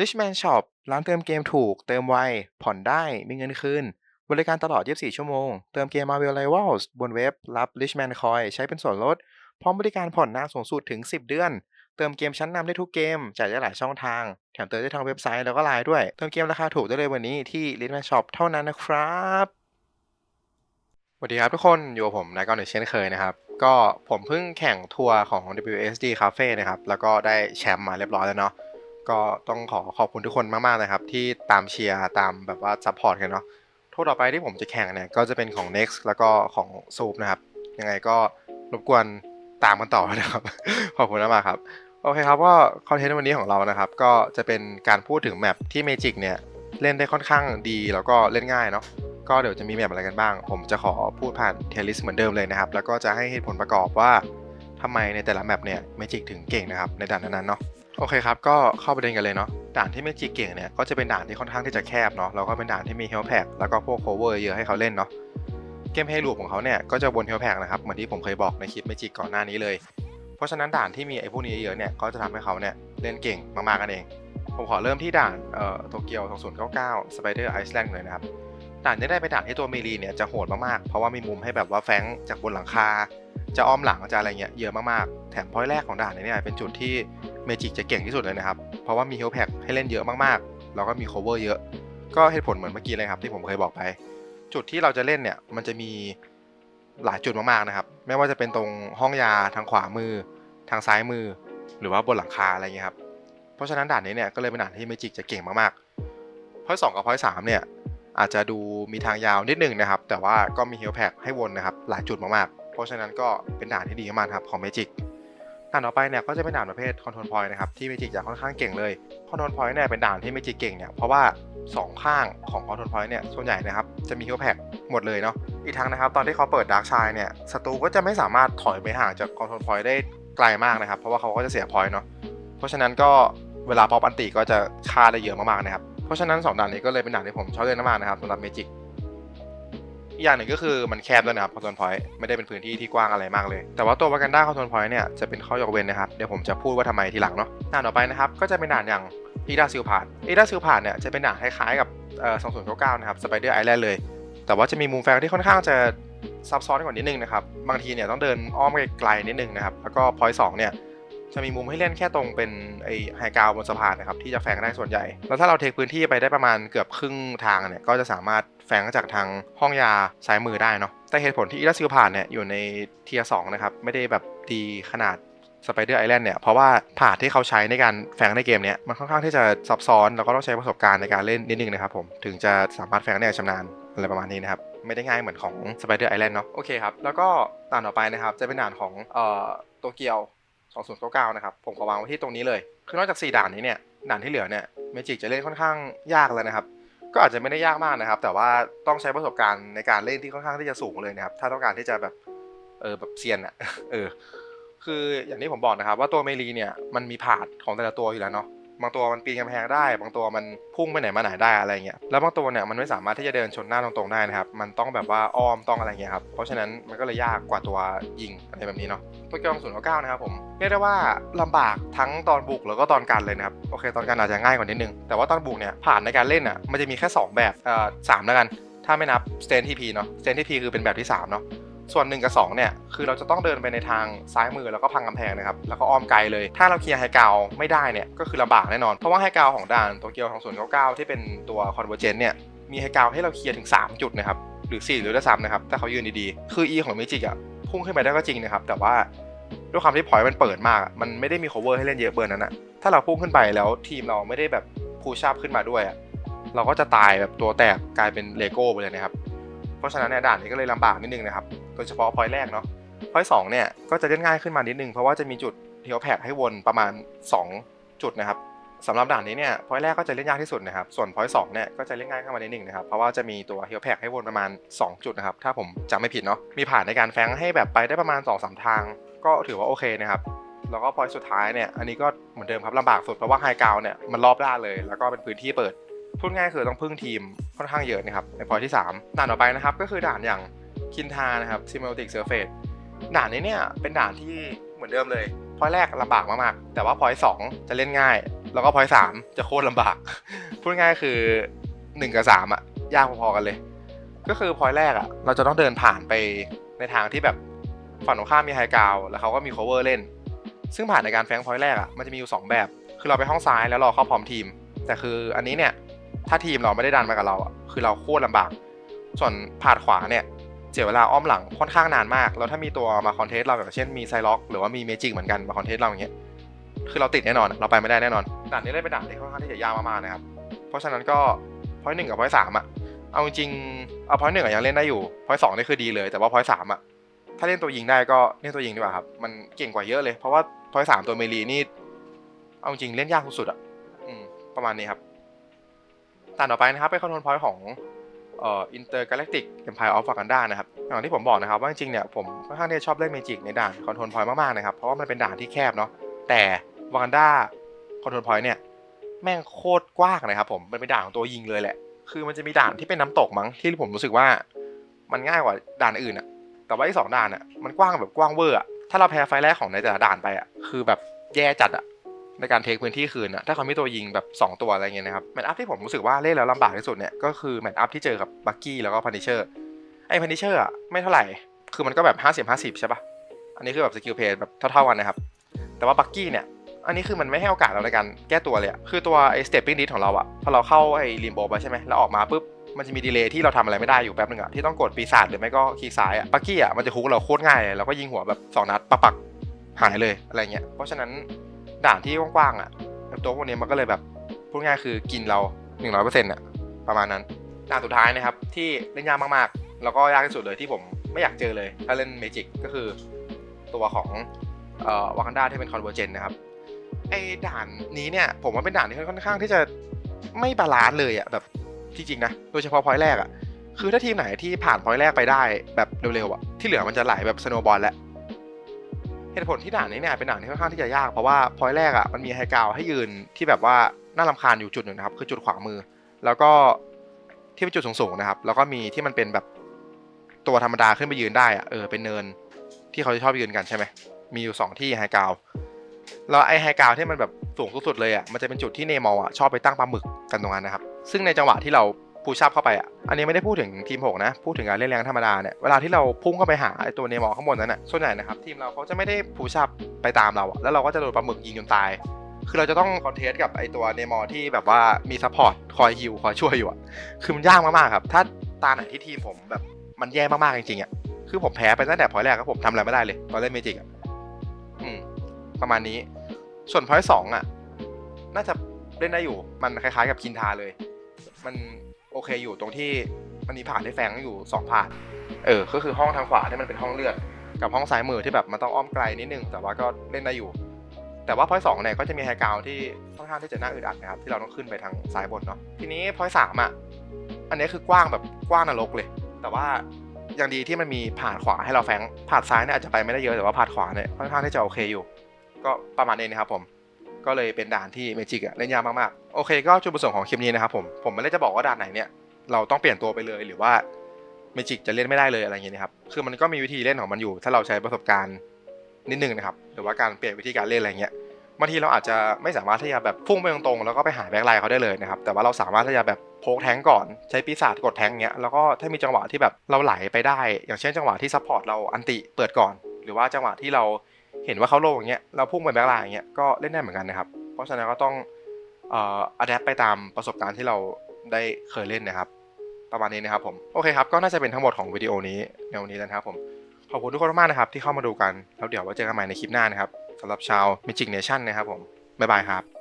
Richman Shop ร้านเติมเกมถูก เติมไว ผ่อนได้ มีเงินคืน บริการตลอด 24 ชั่วโมง เติมเกม Marvel Rivals บนเว็บ รับ Richman Coin ใช้เป็นส่วนลด พร้อมบริการผ่อนนานสูงสุดถึง 10 เดือน เติมเกมชั้นนำได้ทุกเกม จ่ายได้หลายช่องทาง แถมเติมได้ทางเว็บไซต์แล้วก็ไลน์ด้วย เติมเกมราคาถูกได้เลยวันนี้ที่ Richman Shop เท่านั้นนะครับสวัสดีครับทุกคน อยู่กับผมนายกรณ์อีกเช่นเคยนะครับ ก็ผมเพิ่งแข่งทัวร์ของ WSD Cafe นะครับ แล้วก็ได้แชมป์มาเรียบร้อยแล้วเนาะ ก็ต้องขอขอบคุณทุกคนมากๆนะครับ ที่ตามเชียร์ตามแบบว่าซัพพอร์ตกันเนาะทัวต่อไปที่ผมจะแข่งเนี่ยก็จะเป็นของ Next แล้วก็ของซูปนะครับ ยังไงก็รบกวนตามกันต่อนะครับ ขอบคุณมากครับ โอเคครับก็คอนเทนต์วันนี้ของเรานะครับ ก็จะเป็นการพูดถึงแมปที่ Magic เนี่ยเล่นได้ค่อนข้างดีแล้วก็เล่นง่ายเนาะก็เดี๋ยวจะมีแมปอะไรกันบ้าง ผมจะขอพูดผ่านเทลิสเหมือนเดิมเลยนะครับ แล้วก็จะให้เหตุผลประกอบว่าทำไมในแต่ละแมปเนี่ยเมจิกถึงเก่งนะครับในด่านนั้นๆเนาะ โอเคครับ ก็เข้าประเด็นกันเลยเนาะ ด่านที่เมจิกเก่งเนี่ย ก็จะเป็นด่านที่ค่อนข้างที่จะแคบเนาะ แล้วก็เป็นด่านที่มีเฮลแพ็กแล้วก็พวกโคเวอร์เยอะให้เขาเล่นเนาะ เกมเพลย์ลูปของเขาเนี่ยก็จะบนเฮลแพ็กนะครับ เหมือนที่ผมเคยบอกในคลิปเมจิกก่อนหน้านี้เลย เพราะฉะนั้นด่านที่มีไอ้พวกนี้เยอะเนี่ย ก็จะทำให้เขาเนี่ยเล่นเก่งมากๆกันเอง ผมขอเริ่มที่ด่านเอ่อโตเกียว2099 Spider Island เลยนะครับ ด่านนี้ได้เป็นด่านที่ตัวเมลีเนี่ยจะโหดมากๆ เพราะว่ามีมุมให้แบบว่าแฟงจากบนหลังคา จะอ้อมหลังจะอะไรเงี้ยเยอะมากๆ แถมพอยต์แรกของด่านนี้เนี่ยเป็นจุดที่เมจิกจะเก่งที่สุดเลยนะครับ เพราะว่ามีเฮลแพ็กให้เล่นเยอะมากๆ แล้วก็มี cover เยอะ ก็เหตุผลเหมือนเมื่อกี้เลยครับที่ผมเคยบอกไป จุดที่เราจะเล่นเนี่ยมันจะมีหลายจุดมากๆนะครับ ไม่ว่าจะเป็นตรงห้องยาทางขวามือ ทางซ้ายมือ หรือว่าบนหลังคาอะไรเงี้ยครับ เพราะฉะนั้นด่านนี้เนี่ยก็เลยเป็นด่านที่เมจิกจะเก่งมากๆพอยต์สองกับพอยต์สามเนี่ยอาจจะดูมีทางยาวนิดหนึงนะครับ แต่ว่าก็มีเฮลแพ็กให้วนนะครับหลายจุดมากๆ เพราะฉะนั้นก็เป็นด่านที่ดีมากครับของเมจิกด่านต่อไปเนี่ยก็จะเป็นด่านประเภทคอนโทรลพอยต์นะครับที่เมจิกจะค่อนข้างเก่งเลยคอนโทรลพอยต์เนี่ยเป็นด่านที่เมจิกเก่งเนี่ยเพราะว่าสองข้างของคอนโทรลพอยต์เนี่ยส่วนใหญ่นะครับจะมีเฮลแพ็กหมดเลยเนาะอีกทั้งนะครับตอนที่เขาเปิดดาร์กชายเนี่ยศัตรูก็จะไม่สามารถถอยไปห่างจากคอนโทรลพอยต์ได้ไกลมากนะครับเพราะว่าเขาก็จะเสียพอยต์เนาะเพราะฉะนั้นก็เวลาป๊อปอันติก็จะฆ่าได้เยอะมากๆนะครับเพราะฉะนั้นสองด่านนี้ก็เลยเป็นด่านที่ผมชอบเล่นมากนะครับสำหรับเมจิก อีกอย่างหนึ่งก็คือมันแคบด้วยนะครับคอนโทรลพอยต์ไม่ได้เป็นพื้นที่ที่กว้างอะไรมากเลย แต่ว่าตัววากันด้าคอนโทรลพอยต์เนี่ยจะเป็นข้อยกเว้นนะครับเดี๋ยวผมจะพูดว่าทำไมทีหลังเนาะด่านต่อไปนะครับก็จะเป็นด่านอย่างอีดาซิลพาดอีดาซิลพาดเนี่ยจะเป็นด่านคล้ายๆกับเอ่อ2099นะครับสไปเดอร์ไอแลนด์เลย แต่ว่าจะมีมุมแฟงที่ค่อนข้างจะซับซ้อนกว่านิดนึงนะครับบางทีเนี่ยต้องเดินอ้อมไกลๆนิดนึงนะครับแล้วก็พอยต์สองเนี่ยจะมีมุมให้เล่นแค่ตรงเป็นไอไฮกาวบนสะพานนะครับที่จะแฝงได้ส่วนใหญ่ แล้วถ้าเราเทคพื้นที่ไปได้ประมาณเกือบครึ่งทางเนี่ยก็จะสามารถ แฝงจากทางห้องยาซ้ายมือได้เนาะแต่เหตุผลที่อีลัสซิลผ่านเนี่ยอยู่ในเทียร์สนะครับ ไม่ได้แบบดีขนาดสไปเดอร์ไอแลนด์เนี่ยเพราะว่าถาดที่เขาใช้ในการแฝงในเกมเนี้ยมันค่อนข้างที่จะซับซ้อนแล้วก็ต้องใช้ประสบการณ์ในการเล่นนิดนึงนะครับผมถึงจะสามารถแฝงได้ชำนาญอะไรประมาณนี้นะครับไม่ได้ง่ายเหมือนของ Spider Island เนาะโอเคครับ แล้วก็ด่านต่อไปนะครับ จะเป็นด่านของเอ่อโตเกียว 2099 นะครับ ผมขอวางไว้ที่ตรงนี้เลย คือนอกจาก 4 ด่านนี้เนี่ย ด่านที่เหลือเนี่ยเมจิกจะเล่นค่อนข้างยากเลยนะครับ ก็อาจจะไม่ได้ยากมากนะครับ แต่ว่าต้องใช้ประสบการณ์ในการเล่นที่ค่อนข้างที่จะสูงเลยนะครับ ถ้าต้องการที่จะแบบเออแบบเซียนอะเออ คืออย่างที่ผมบอกนะครับ ว่าตัวเมลีเนี่ยมันมีผาดของแต่ละตัวอยู่แล้วเนาะ บางตัวมันปีนกำแพงได้ บางตัวมันพุ่งไปไหนมาไหนได้อะไรเงี้ยแล้วบางตัวเนี่ยมันไม่สามารถที่จะเดินชนหน้าตรงๆได้นะครับมันต้องแบบว่าอ้อมต้องอะไรเงี้ยครับเพราะฉะนั้นมันก็เลยยากกว่าตัวยิงอะไรแบบนี้เนาะตัวเกียวศูนย์เก้านะครับผมเรียกได้ว่าลำบากทั้งตอนบุกแล้วก็ตอนการเลยนะครับโอเค ตอนการอาจจะง่ายกว่านิดนึงแต่ว่าตอนบุกเนี่ยผ่านในการเล่นอะมันจะมีแค่ 2 แบบเอ่อสามแล้วกันถ้าไม่นับ stand TP เนาะ stand TP คือเป็นแบบที่3เนาะ ส่วน1กับ2เนี่ยคือเราจะต้องเดินไปในทางซ้ายมือแล้วก็พังกำแพงนะครับแล้วก็อ้อมไกลเลย ถ้าเราเคลียร์ไฮเกราไม่ได้เนี่ยก็คือลำบากแน่นอน เพราะว่าไฮเกราของด่านโตเกียวของศูนย์เก้าที่เป็นตัวคอนเวอร์เจนเนี่ยมีไฮเกราให้เราเคลียร์ถึง 3 จุดนะครับหรือ 4 หรือด้วยซ้ำนะครับถ้าเขายืนดีๆ คือ E ของเมจิกอะพุ่งขึ้นไปได้ก็จริงนะครับ แต่ว่าด้วยความที่พอยต์มันเปิดมากอะมันไม่ได้มี cover ให้เล่นเยอะเบอร์นั้นอะถ้าเราพุ่งขึ้นไปแล้วทีมเราไม่ได้แบบพูช up ขึ้นมาด้วยอะเราก็จะตายแบบตัวแตกกลายเป็นเลโก้ไปเลยนะครับ เพราะฉะนั้นเนี่ยด่านนี้ก็เลยลำบากนิดนึงนะครับ โดยเฉพาะพอยต์แรกเนาะพอยต์สองเนี่ยก็จะเล่นง่ายขึ้นมานิดนึง เพราะว่าจะมีจุดเทียวแพ็กให้วนประมาณ 2 จุดนะครับสำหรับด่านนี้เนี่ยพอยต์แรกก็จะเล่นยากที่สุดนะครับ ส่วนพอยต์สองเนี่ยก็จะเล่นง่ายขึ้นมานิดนึงนะครับ เพราะว่าจะมีตัวเทียวแพ็กให้วนประมาณ 2 จุดนะครับ ถ้าผมจำไม่ผิดเนาะ มีผ่านในการแฟงให้แบบไปได้ประมาณ2อสทาง ก็ถือว่าโอเคนะครับ แล้วก็พอยต์สุดท้ายเนี่ยอันนี้ก็เหมือนเดิมครับลำบากสุดเพราะว่าไฮกราวเนี่ยมันรอบด้านเลย แล้วก็เป็นพื้นที่เปิดพูดง่ายคือต้องพึ่งทีม ค่อนข้างเยอะนะครับในพอยที่ 3 ด่านต่อไปนะครับก็คือด่านอย่างคินทานะครับซิม o ลติกเซอร์เฟสด่านนี้เนี่ยเป็นด่านที่เหมือนเดิมเลยพอยแรกลำบากมากๆ แต่ว่าพอยสองจะเล่นง่าย แล้วก็พอยสามจะโคตรลำบาก พูดง่ายคือหนึ่งกับสามอะยากพอๆกันเลย ก็คือพอยแรกอะเราจะต้องเดินผ่านไปในทางที่แบบฝั่งตรงข้ามมีไฮกาวแล้วเขาก็มี cover เล่น ซึ่งผ่านในการแฟงพอยแรกอะมันจะมีอยู่สองแบบ คือเราไปห้องซ้ายแล้วรอเข้าพร้อมทีม แต่คืออันนี้เนี่ย ถ้าทีมเราไม่ได้ดันมากับเราอะคือเราโคตรลำบาก ส่วนผ่านขวาเนี่ยเสียเวลาอ้อมหลังค่อนข้างนานมาก แล้วถ้ามีตัวมาคอนเทสเราแบบเช่นมีไซล็อกหรือว่ามีเมจิกเหมือนกันมาคอนเทสเราอย่างเงี้ยคือเราติดแน่นอน เราไปไม่ได้แน่นอนด่านนี้เลยเป็นด่านที่ค่อนข้างที่จะยากมากๆนะครับ เพราะฉะนั้นก็พอยหนึ่งกับพอยสามอะเอาจริงเอาพอยหนึ่งอะยังเล่นได้อยู่พอยสองนี่คือดีเลย แต่ว่าพอยสามอะถ้าเล่นตัวยิงได้ก็เล่นตัวยิงดีกว่าครับ มันเก่งกว่าเยอะเลย เพราะว่าพอยสามตัวเมลีนี่ เอาจริงเล่นยากสุดๆอะอืมประมาณนี้ครับ ด่านต่อไปนะครับเป็นคอนโทรลพอยต์ของเอ่อ Intergalactic Empire of Wakanda นะครับอย่างที่ผมบอกนะครับว่าจริงๆเนี่ยผมค่อนข้างที่จะชอบเล่นเมจิกในด่านคอนโทรลพอยต์มากๆนะครับเพราะว่ามันเป็นด่านที่แคบเนาะแต่วากันดาคอนโทรลพอยต์เนี่ยแม่งโคตรกว้างนะครับผมมันเป็นด่านของตัวยิงเลยแหละ คือมันจะมีด่านที่เป็นน้ำตกมั้งที่ผมรู้สึกว่ามันง่ายกว่าด่านอื่นอะแต่ว่าไอ้สองด่านอะมันกว้างแบบกว้างเวอร์อะถ้าเราแพ้ไฟแรกของในแต่ละด่านไปอะคือแบบแย่จัดอะ ในการเทคพื้นที่คืนอะถ้าเขาม่ตัวยิงแบบ 2 ตัวอะไรเงี้ยนะครับแมตช์อัพที่ผมรู้สึกว่าเล่นแล้วลำบากที่สุดเนี่ยก็คือแมตช์อัพที่เจอกับบักกี้แล้วก็พันนิเชอร์ไอ้พันนิเชอร์อะไม่เท่าไหร่ คือมันก็แบบ 50 50 ใช่ปะอันนี้คือแบบสกิลเพย์แบบเท่าๆกันนะครับแต่ว่าบักกี้เนี่ยอันนี้คือมันไม่ให้โอกาสเราในการแก้ตัวเลยอะคือตัวไอ้สเตปปิ้งดิสของเราอะพอเราเข้าไอ้ลิมโบไปใช่ไหมแล้วออกมาปุ๊บมันจะมีดีเลย์ที่เราทำอะไรไม่ได้อยู่แป๊บนึงอะที่ต้องกดปีศาจหรือไม่ก็คลิกซ้ายอะบักกี้อะมันจะฮุกเราโคตรง่ายเลยเราก็ยิงหัวแบบสองนัดปักปักหายเลยอะไรเงี้ยเพราะฉะนั้น ด่านที่กว้างๆอะตัวพวกนี้มันก็เลยแบบพูดง่ายคือกินเรา100%อะประมาณนั้นด่านสุดท้ายนะครับที่เล่นยากมากๆ แล้วก็ยากที่สุดเลยที่ผมไม่อยากเจอเลย ถ้าเล่นเมจิกก็คือตัวของเอ่อวากันดาที่เป็นคอนเวอร์เจนนะครับไอ้ด่านนี้เนี่ย ผมว่าเป็นด่านที่ค่อนข้างที่จะไม่บาลานซ์เลยอะแบบที่จริงนะโดยเฉพาะพอยต์แรกอะคือถ้าทีมไหนที่ผ่านพอยต์แรกไปได้แบบเร็วๆอะที่เหลือมันจะไหลแบบสโนว์บอลแหล้วเห ตุผลที่ด่านนี้เนี่ยเป็นด่านที่ค่อนข้างที่จะยากเพราะว่าพอยแรกอะมันมีไฮกาวให้ยืนที่แบบว่าน่ารำคาญอยู่จุดหนึ่งนะครับ คือจุดขวามือ แล้วก็ที่เป็นจุดสูงๆนะครับ แล้วก็มีที่มันเป็นแบบตัวธรรมดาขึ้นไปยืนได้อะเออเป็นเนินที่เขาจะชอบยืนกันใช่ไหมมีอยู่สองที่ไฮกาวแล้วไอ้ไฮกาวที่มันแบบสูงสุดๆเลยอะมันจะเป็นจุดที่เนมอลอะชอบไปตั้งปลาหมึกกันตรงนั้นนะครับ ซึ่งในจังหวะที่เรา พูชับเข้าไปอะ อันนี้ไม่ได้พูดถึงทีมหกนะ พูดถึงการเล่นแรงธรรมดาเนี่ย เวลาที่เราพุ่งเข้าไปหาไอ้ตัวเนมอลข้างบนนั้นอะ ส่วนใหญ่นะครับทีมเราเขาจะไม่ได้พูชับไปตามเราอะ แล้วเราก็จะโดนปลาหมึกยิงจนตาย คือเราจะต้องคอนเทสกับไอ้ตัวเนมอลที่แบบว่ามีซัพพอร์ตคอยฮิวคอยช่วยอยู่อะ คือมันยากมากๆครับ ถ้าตาไหนที่ทีมผมแบบมันแย่มากๆจริงๆอะ คือผมแพ้ไปตั้งแต่พอยแรกก็ผมทำอะไรไม่ได้เลยตอนเล่นเมจิกอะอืมประมาณนี้ ส่วนพอยสองอะ น่าจะเล่นได้อยู่ มันคล้ายๆกับคินทาเลย มัน โอเคอยู่ตรงที่มันมีผ่านที่แฝงอยู่สองผ่าน เออ ก็คือห้องทางขวาที่มันเป็นห้องเลือด กับห้องซ้ายมือที่แบบมันต้องอ้อมไกลนิดนึง แต่ว่าก็เล่นได้อยู่ แต่ว่าพอยสองเนี่ยก็จะมีไฮกราวที่ค่อนข้างที่จะน่าอึดอัดนะครับที่เราต้องขึ้นไปทางซ้ายบนเนาะ ทีนี้พอยสามอะ อันนี้คือกว้างแบบกว้างนรกเลย แต่ว่าอย่างดีที่มันมีผ่านขวาให้เราแฝงผ่านซ้ายเนี่ยอาจจะไปไม่ได้เยอะแต่ว่าผ่านขวาเนี่ยค่อนข้างที่จะโอเคอยู่ ก็ประมาณนี้นะครับผม ก็เลยเป็นด่านที่เมจิกเล่นยากมากๆ โอเค ก็จุดประสงค์ของคลิปนี้นะครับผม ผมไม่ได้จะบอกว่าด่านไหนเนี่ยเราต้องเปลี่ยนตัวไปเลยหรือว่าเมจิกจะเล่นไม่ได้เลยอะไรอย่างเงี้ยนะครับ คือมันก็มีวิธีเล่นของมันอยู่ ถ้าเราใช้ประสบการณ์นิดนึงนะครับ หรือว่าการเปลี่ยนวิธีการเล่นอะไรเงี้ย บางทีเราอาจจะไม่สามารถที่จะแบบพุ่งไปตรงๆแล้วก็ไปหาแบ็คไลน์เขาได้เลยนะครับ แต่ว่าเราสามารถที่จะแบบโพกแทงก่อน ใช้ปีศาจกดแทงเงี้ย แล้วก็ถ้ามีจังหวะที่แบบเราไหลไปได้ อย่างเช่นจังหวะที่ซัพพอร์ตเราอันติเปิดก่อน หรือว่าจังหวะที่เรา เห็นว่าเขาโลงอย่างเงี้ยเราพุ่งไปแบ็คไลน์อย่างเงี้ยก็เล่นได้เหมือนกันนะครับ เพราะฉะนั้นก็ต้องเอ่ออัดแอปไปตามประสบการณ์ที่เราได้เคยเล่นนะครับ ประมาณนี้นะครับผมโอเคครับก็น่าจะเป็นทั้งหมดของวิดีโอนี้ในวันนี้แล้วนะครับผมขอบคุณทุกคนมากนะครับที่เข้ามาดูกันแล้วเดี๋ยวไว้เจอกันใหม่ในคลิปหน้านะครับสำหรับชาว Magic Nation นะครับผมบ๊ายบายครับ